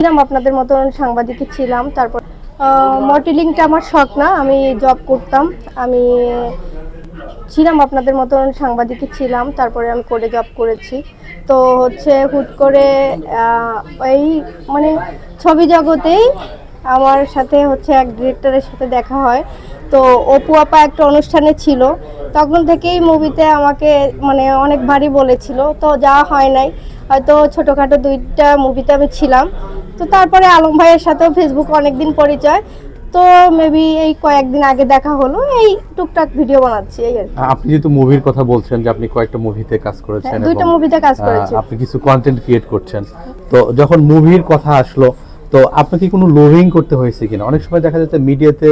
ছিলাম, আপনাদের মতন সাংবাদিকই ছিলাম। তারপর মডেলিংটা আমার শখ না, আমি জব করতাম। আমি ছিলাম, আপনাদের মতন সাংবাদিকই ছিলাম, তারপরে আমি করে জব করেছি। তো হচ্ছে হুট করে এই মানে ছবি জগতেই আমার সাথে হচ্ছে এক ডিরেক্টরের সাথে দেখা হয়। তো অপু আপা একটা অনুষ্ঠানে ছিল, তখন থেকেই মুভিতে আমাকে মানে অনেকবারই বলেছিল। তো যাওয়া হয় নাই। হয়তো ছোটোখাটো দুইটা মুভিতে আমি ছিলাম। তো তারপরে আলম ভাইয়ের সাথেও ফেসবুকে অনেকদিন পরিচয়। তো মেবি এই কয়েকদিন আগে দেখা হলো এই টুকটাক ভিডিও বানাচ্ছি এই আর কি। আপনি যেহেতু মুভির কথা বলছেন যে আপনি কয়েকটা মুভিতে কাজ করেছেন হ্যাঁ, দুইটা এবং, মুভিতে কাজ আহ, করেছি। আপনি কিছু কন্টেন্ট ক্রিয়েট করছেন। তো যখন মুভির কথা আসলো তো আপনাকে কোনো লোভিং করতে হয়েছে কিনা? অনেক সময় দেখা যাচ্ছে মিডিয়াতে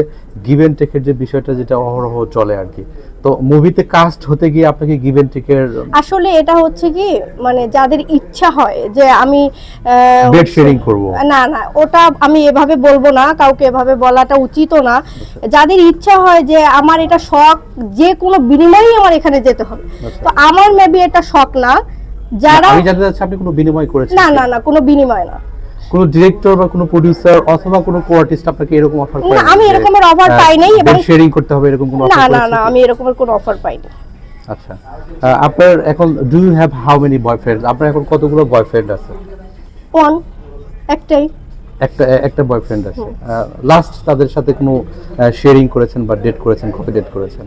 গিভেন টেকের যে বিষয়টা যেটা অহরহ চলে আর কি। তো মুভিতে কাস্ট হতে গিয়ে আপনাকে গিভেন টেকের আসলে এটা হচ্ছে কি মানে যাদের ইচ্ছা হয় যে আমি বেড শেয়ারিং করব। না না ওটা আমি এভাবে বলব না কাউকে এভাবে বলাটা উচিত না। যাদের ইচ্ছা হয় যে আমার এটা শখ যে কোনো বিনিময়েই আমার এখানে যেতে হবে। আচ্ছা। তো আমার মেবি এটা শখ না। যারা আমি জানতে চাচ্ছি আপনি কোনো বিনিময় করেছেন না না না কোনো বিনিময় না। কোনো ডিরেক্টর বা কোনো প্রডিউসার অথবা কোনো কো-আর্টিস্ট আপনাকে এরকম অফার করে আমি এরকমের offer পাই নাই এবং- শেয়ারিং করতে হবে এরকম কোনো না অফার না না আমি এরকমের কোনো অফার পাইনি। আচ্ছা আপনার এখন do you have how many boyfriend আপনার এখন কতগুলো বয়ফ্রেন্ড আছে? ওয়ান একটাই। একটা একটা বয়ফ্রেন্ড আছে। লাস্ট তাদের সাথে কোনো শেয়ারিং করেছেন বা ডেট করেছেন কবে ডেট করেছেন?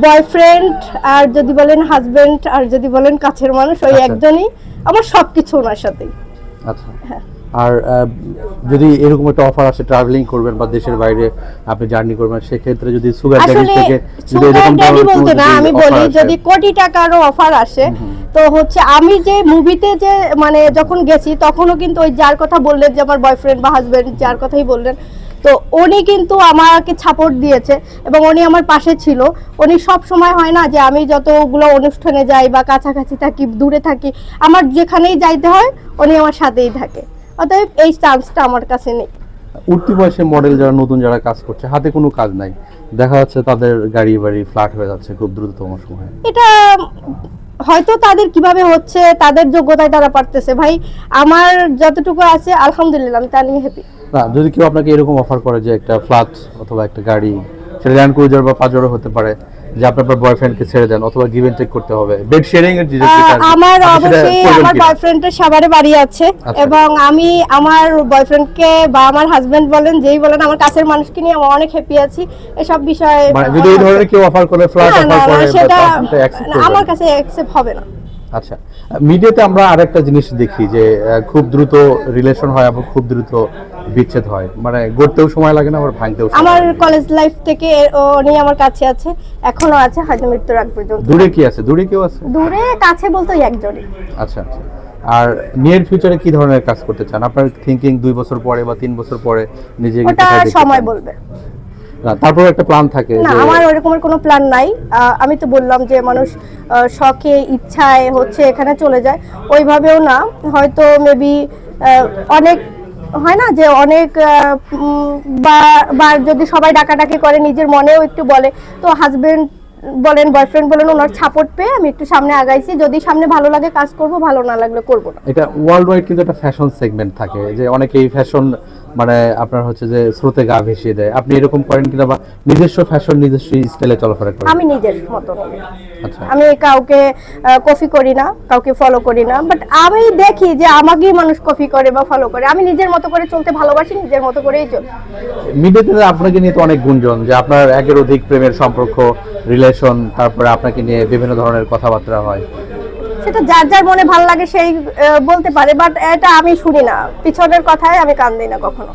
বয়ফ্রেন্ড আর যদি বলেন হাজবেন্ড আর যদি বলেন কাছের মানুষ ওই আচ্ছা। একজনই। আমার সবকিছু ওনার সাথেই। আচ্ছা। আর আহ, যদি এরকম একটা অফার আসে ট্রাভেলিং করবেন বা দেশের বাইরে আপনি জার্নি করবেন সেক্ষেত্রে যদি সুগার ড্যাডি থেকে যদি এরকম বলতে না আমি বলি যদি কোটি টাকারও অফার আসে তো হচ্ছে আমি যে মুভিতে যে মানে যখন গেছি তখনও কিন্তু ওই যার কথা বললেন যে আমার বয়ফ্রেন্ড বা হাজবেন্ড যার কথাই বললেন তো উনি কিন্তু আমাকে সাপোর্ট দিয়েছে এবং উনি আমার পাশে ছিল। উনি সব সময় হয় না যে আমি যতগুলো অনুষ্ঠানে যাই বা কাছাকাছি থাকি দূরে থাকি আমার যেখানেই যাইতে হয় উনি আমার সাথেই থাকে। অতএব এই চান্সটা আমার কাছে নেই। উঠতি বয়সে মডেল যারা নতুন যারা কাজ করছে হাতে কোনো কাজ নাই। দেখা যাচ্ছে তাদের গাড়ি বাড়ি ফ্ল্যাট হয়ে যাচ্ছে খুব দ্রুততম সময়ে। এটা হয়তো তাদের কীভাবে হচ্ছে, তাদের যোগ্যতায় তারা পারতেছে। ভাই, আমার যতটুকু আছে, আলহামদুলিল্লাহ, আমি তা নিয়ে হ্যাপি না, যদি কেউ আপনাকে এরকম অফার করে যে একটা ফ্ল্যাট অথবা একটা গাড়ি, সেটা ল্যান্ড ক্রুজার বা পাজরও হতে পারে যে আপনি আপনার বয়ফ্রেন্ডকে ছেড়ে দেন অথবা গিভ এন্ড টেক করতে হবে। বেড শেয়ারিং এর যে আমার অবশ্যই আমার বয়ফ্রেন্ডের সাভারে বাড়ি আছে আচ্ছা। এবং আমি আমার বয়ফ্রেন্ডকে বা আমার হাজবেন্ড বলেন যেই বলেন আমার কাছের মানুষকে নিয়ে আমি অনেক হ্যাপি আছি। এসব বিষয়ে মানে যদি এই ধরনের কেউ অফার করে ফ্ল্যাট অফার করে সেটা আমার কাছে অ্যাকসেপ্ট হবে না। আচ্ছা মিডিয়াতে আমরা আরেকটা জিনিস দেখি যে খুব দ্রুত রিলেশন হয় এবং খুব দ্রুত বিচ্ছেদ হয়। মানে গড়তেও সময় লাগে না আবার ভাঙতেও আমার কলেজ লাইফ থেকে উনি আমার কাছে আছে এখনও আছে হয়তো মৃত্যুর আগ পর্যন্ত। দূরে কি আছে? দূরে কেউ আছে? দূরে কাছে বলতে একজনই। আচ্ছা আচ্ছা। আর নিয়ার ফিউচারে কি ধরনের কাজ করতে চান? আপনার থিংকিং দুই বছর পরে বা তিন বছর পরে নিজেকে সময়? বলবে। তারপর একটা প্ল্যান থাকে না আমার ওরকমের কোনো প্ল্যান নাই। আমি তো বললাম যে মানুষ শখে ইচ্ছায় হচ্ছে এখানে চলে যায়। ওইভাবেও না হয়তো মেবি অনেক হয় না যে অনেক বা যদি সবাই ডাকাডাকি করে নিজের মনেও একটু বলে তো হাজবেন্ড বলেন বয়ফ্রেন্ড বলেন ওনার সাপোর্ট পেয়ে আমি একটু সামনে আগাইছি। যদি সামনে ভালো লাগে কাজ করব ভালো না লাগলে করব না। এটা ওয়ার্ল্ড ওয়াইড কিন্তু একটা ফ্যাশন সেগমেন্ট থাকে যে অনেকেই ফ্যাশন মানে আপনার হচ্ছে যে স্রোতে গা ভেসিয়ে দেয়। আপনি এরকম করেন কিনা বা নিজস্ব ফ্যাশন নিজস্ব স্টাইলে চলাফেরা করেন? আমি নিজের মতো। আচ্ছা। আমি কাউকে কপি করি না কাউকে ফলো করি না বাট আমি দেখি যে আমাকেই মানুষ কপি করে বা ফলো করে। আমি নিজের মতো করে চলতে ভালোবাসি নিজের মতো করেই চলি মিডিয়াতে আপনাকে নিয়ে তো অনেক গুঞ্জন যে আপনার একের অধিক প্রেমের সম্পর্ক রিলেশন তারপরে আপনাকে নিয়ে বিভিন্ন ধরনের কথাবার্তা হয়। সেটা যার যার মনে ভালো লাগে সেই বলতে পারে বাট এটা আমি শুনি না। পিছনের কথায় আমি কান দিই না কখনো।